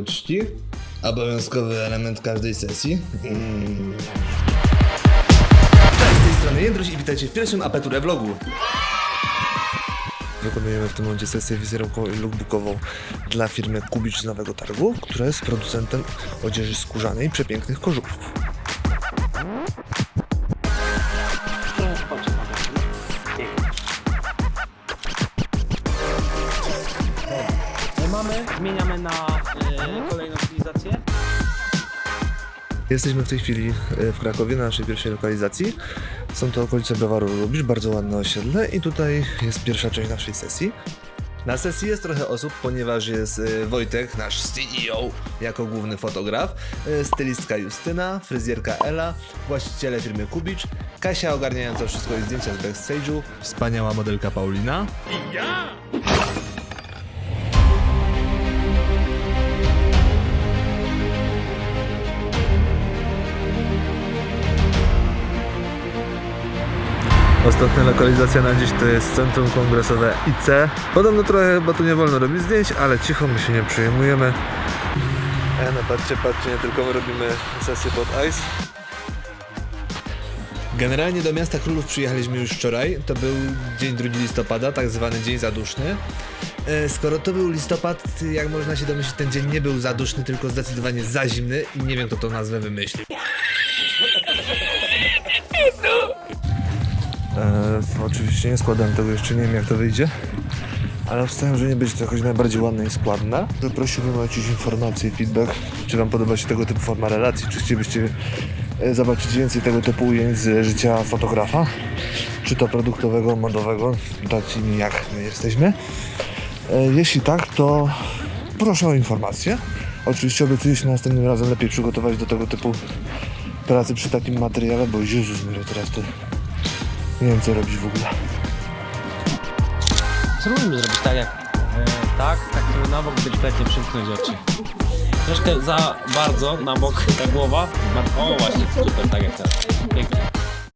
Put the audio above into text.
uczcić. Obowiązkowy element każdej sesji. Mm. Cześć, z tej strony Jędruś i witajcie w pierwszym Apeturę vlogu. Wykonujemy w tym momencie sesję wizerunkową i lookbookową dla firmy Kubicz z Nowego Targu, która jest producentem odzieży skórzanej i przepięknych kożuchów. Mamy, zmieniamy na y, kolejną stylizację. Jesteśmy w tej chwili e, w Krakowie, na naszej pierwszej lokalizacji. Są to okolice Browaru Lubicz, bardzo ładne osiedle i tutaj jest pierwsza część naszej sesji. Na sesji jest trochę osób, ponieważ jest e, Wojtek, nasz CEO, jako główny fotograf, e, stylistka Justyna, fryzjerka Ela, właściciele firmy Kubicz, Kasia ogarniająca wszystko i zdjęcia z backstage'u, wspaniała modelka Paulina Ostatnia lokalizacja na dziś to jest Centrum Kongresowe IC. Podobno trochę, bo tu nie wolno robić zdjęć, ale cicho, my się nie przejmujemy. E, no patrzcie, patrzcie, nie tylko my robimy sesję pod ice. Generalnie do miasta królów przyjechaliśmy już wczoraj. To był dzień 2 listopada, tak zwany dzień zaduszny. E, Skoro to był listopad, jak można się domyślić, ten dzień nie był zaduszny, tylko zdecydowanie za zimny i nie wiem kto tą nazwę wymyślił. Oczywiście nie składam tego jeszcze, nie wiem jak to wyjdzie. Ale obstawiam, że nie będzie to jakoś najbardziej ładne i składne. Prosiłbym o jakieś informacje feedback. Czy Wam podoba się tego typu forma relacji? Czy chcielibyście e, zobaczyć więcej tego typu ujęć z życia fotografa? Czy to produktowego, modowego? Tacy jak my jesteśmy. E, Jeśli tak, to proszę o informacje. Oczywiście obiecuję się następnym razem lepiej przygotować do tego typu pracy przy takim materiale, bo Jezus Maria, teraz to nie wiem co robić w ogóle. Spróbujmy zrobić tak jak e, tak, tak żeby na bok delikatnie przymknąć oczy. Troszkę za bardzo na bok ta głowa. O właśnie, super, tak jak teraz. Pięknie.